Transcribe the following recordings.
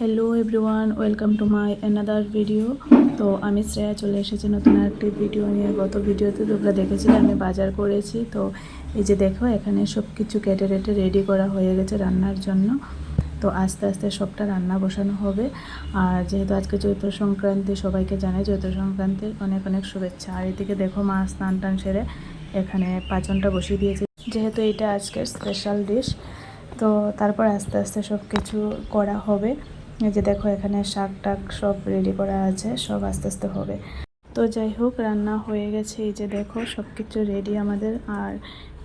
Hello everyone welcome to my another video তো আমি শ্রেয়া চলে এসেছি নতুন একটি ভিডিও নিয়ে। গত ভিডিওতে তোমরা দেখেছিলে আমি বাজার করেছি। তো এই যে দেখো, এখানে সব কিছু কেটে রেটে রেডি করা হয়ে গেছে রান্নার জন্য। তো আস্তে আস্তে সবটা রান্না বসানো হবে। আর যেহেতু আজকে চৈত্র সংক্রান্তি, সবাইকে জানে চৈত্র সংক্রান্তির অনেক অনেক শুভেচ্ছা। আর এদিকে দেখো মা স্নান টান সেরে এখানে পাচনটা বসিয়ে দিয়েছে। যেহেতু এটা আজকের স্পেশাল ডিশ তো তারপর আস্তে আস্তে সব কিছু করা হবে। এই যে দেখো এখানে শাক টাক সব রেডি করা আছে, সব আস্তে আস্তে হবে। তো যাই হোক, রান্না হয়ে গেছে, এই যে দেখো সব কিছু রেডি আমাদের। আর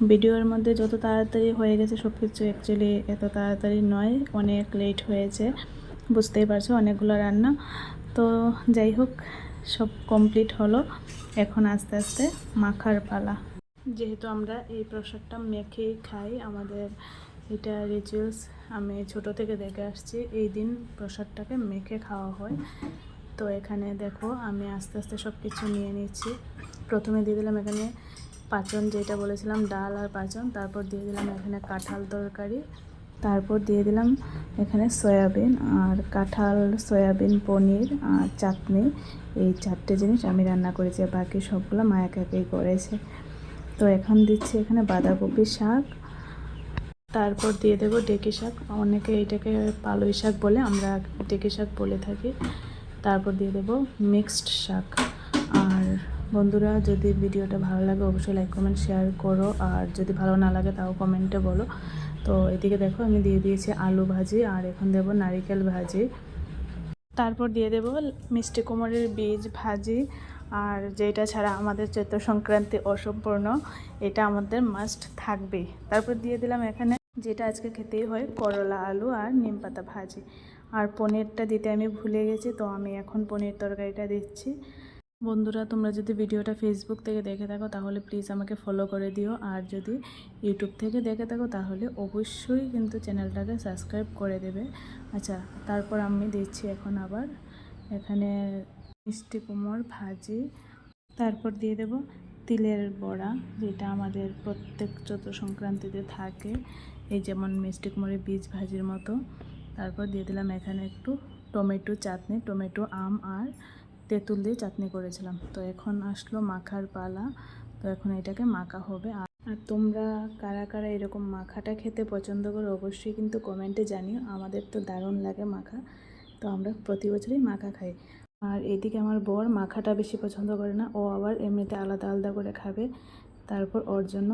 ভিডিওর মধ্যে যত তাড়াতাড়ি হয়ে গেছে সব কিছু অ্যাকচুয়ালি এত তাড়াতাড়ি নয়, অনেক লেট হয়েছে। বুঝতেই পারছ অনেকগুলো রান্না। তো যাই হোক, সব কমপ্লিট হলো, এখন আস্তে আস্তে মাখার পালা। যেহেতু আমরা এই প্রসাদটা মেখেই খাই, আমাদের এটা রিচুয়ালস আমি ছোট থেকে দেখে আসছি। এই দিন প্রসাদটাকে মেখে খাওয়া হয়। তো এখানে দেখো আমি আস্তে আস্তে সব কিছু নিয়ে নিচ্ছি। প্রথমে দিয়ে দিলাম এখানে পাচন, যেটা বলেছিলাম, ডাল আর পাচন। তারপর দিয়ে দিলাম এখানে কাঁঠাল তরকারি। তারপর দিয়ে দিলাম এখানে সয়াবিন আর কাঁঠাল, সয়াবিন, পনির আর চাটনি। এই চারটে জিনিস আমি রান্না করেছি বাকি সবগুলো মা একা করেছে। তো এখন দিচ্ছি এখানে বাঁধাকপি শাক তারপর দিয়ে দেবো ডেকে শাক। অনেকে এটাকে পালই শাক বলে, আমরা ডেকে শাক বলে থাকি। তারপর দিয়ে দেবো মিক্সড শাক। আর বন্ধুরা, যদি ভিডিওটা ভালো লাগে, অবশ্যই লাইক কমেন্ট শেয়ার করো। আর যদি ভালো না লাগে, তাও কমেন্টে বলো। তো এদিকে দেখো, আমি দিয়ে দিয়েছি আলু ভাজি, আর এখন দেবো নারিকেল ভাজি। তারপর দিয়ে দেব মিষ্টি কুমড়ের বীজ ভাজি। আর যেটা ছাড়া আমাদের চৈত্র সংক্রান্তি অসম্পূর্ণ, এটা আমাদের মাস্ট থাকবেই। তারপর দিয়ে দিলাম এখানে যেটা আজকে খেতেই হয়, করলা, আলু আর নিম পাতা ভাজি। আর পনিরটা দিতে আমি ভুলে গেছি, তো আমি এখন পনির তরকারিটা দিচ্ছি। বন্ধুরা, তোমরা যদি ভিডিওটা ফেসবুক থেকে দেখে থাকো, তাহলে প্লিজ আমাকে ফলো করে দিও। আর যদি ইউটিউব থেকে দেখে থাকো, তাহলে অবশ্যই কিন্তু চ্যানেলটাকে সাবস্ক্রাইব করে দেবে। আচ্ছা তারপর আমি দিচ্ছি এখন আবার এখানে মিষ্টি কুমড় ভাজি। তারপর দিয়ে দেব তিলের বড়া, যেটা আমাদের প্রত্যেক চৈত্র সংক্রান্তিতে থাকে। এই যেমন মিষ্টি কুমড়ের বীজ ভাজির মতো। তারপর দিয়ে দিলাম এখানে একটু টমেটো চাটনি, টমেটো আম আর তেঁতুল দিয়ে চাটনি করেছিলাম। তো এখন আসলো মাখার পালা। তো এখন এটাকে মাখা হবে। আর আর তোমরা কারা কারা এরকম মাখাটা খেতে পছন্দ করো অবশ্যই কিন্তু কমেন্টে জানিও। আমাদের তো দারুণ লাগে মাখা। তো আমরা প্রতি বছরই মাখা খাই। আর এদিকে আমার বর মাখাটা বেশি পছন্দ করে না। ও আবার এমনিতে আলাদা আলাদা করে খাবে। তারপর ওর জন্য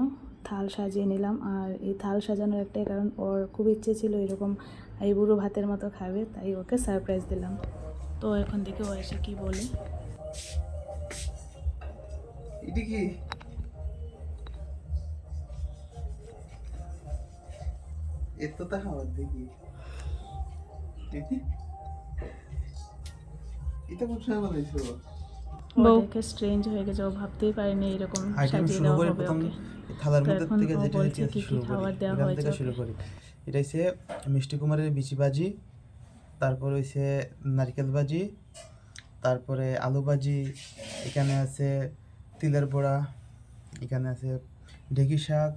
থাল সাজিয়ে নিলাম। আর এই থাল সাজানোর একটাই কারণ, ওর খুব ইচ্ছে ছিল এরকম এই বুড়ো ভাতের মতো খাবে, তাই ওকে সারপ্রাইজ দিলাম। তো এখন থেকে ও এসে কি বলে? এত তা খাবার দেখি। এটা কোন সময় বানাইছো ও দেখে স্ট্রেঞ্জ হয়ে গেছে ও ভাবতেই পারেনি এরকম সাজিয়ে দেওয়া হবে ওকে। থালার মধ্যে থেকে যেটা শুরু করি। এখান থেকে শুরু করি। এটা হচ্ছে মিষ্টি কুমারের বিচি ভাজি তারপর হইছে নারকেল ভাজি তারপরে আলু ভাজি এখানে আছে তিলের বড়া এখানে আছে ঢেকি শাক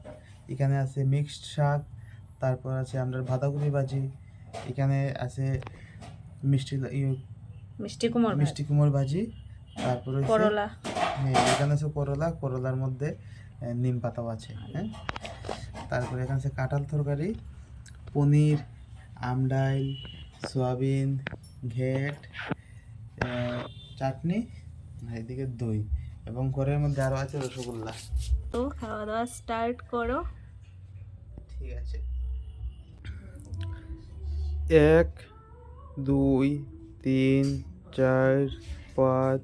এখানে আছে মিক্সড শাক তারপর আছে আমরা বাঁধাকপি ভাজি এখানে আছে মিষ্টি মিষ্টি কুমড় মিষ্টি কুমড় ভাজি তারপর করলা। হ্যাঁ এখানে আছে করলা করলার মধ্যে নিম পাতাও আছে হ্যাঁ। তারপরে এখানে আছে কাঁঠাল তরকারি পনির আমডাইল সয়াবিন ঘেট চাটনি আর এদিকে দই এবং ঘরের মধ্যে আরও আছে রসগোল্লা। তো খাওয়া দাওয়া স্টার্ট করো। ঠিক আছে। এক দুই তিন চার পাঁচ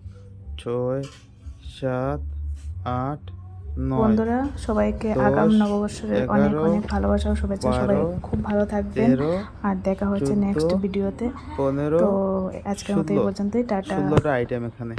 ছয় সাত আট বন্ধুরা সবাইকে আগাম নববর্ষের অনেক অনেক ভালোবাসা ও শুভেচ্ছা। সবাই খুব ভালো থাকবেন। আর দেখা হচ্ছে নেক্সট ভিডিওতে তো। আজকের মতো এই পর্যন্তই টাটা। আইটেম এখানে।